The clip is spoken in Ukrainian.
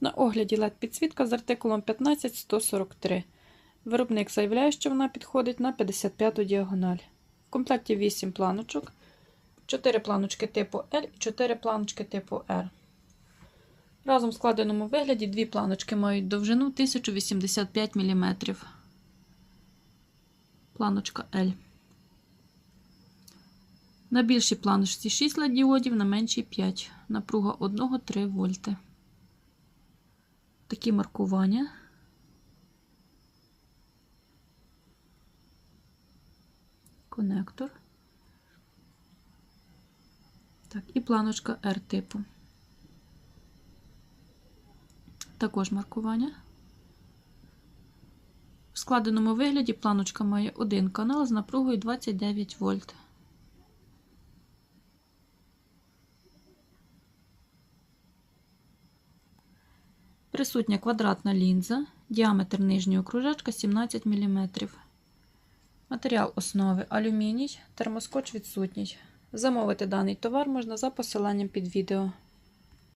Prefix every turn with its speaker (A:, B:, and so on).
A: На огляді LED підсвітка з артикулом 15143. Виробник заявляє, що вона підходить на 55-ту діагональ. В комплекті 8 планочок, 4 планочки типу L і 4 планочки типу R. Разом в складеному вигляді дві планочки мають довжину 1085 мм. Планочка L. На більшій планочці 6 LED діодів, на меншій 5. Напруга 1-3 вольти. Такі маркування. Конектор. Так, і планочка R типу. Також маркування. В складеному вигляді планочка має один канал з напругою 29 вольт. Присутня квадратна лінза, діаметр нижнього кружечка 17 мм. Матеріал основи алюміній, термоскоч відсутній. Замовити даний товар можна за посиланням під відео.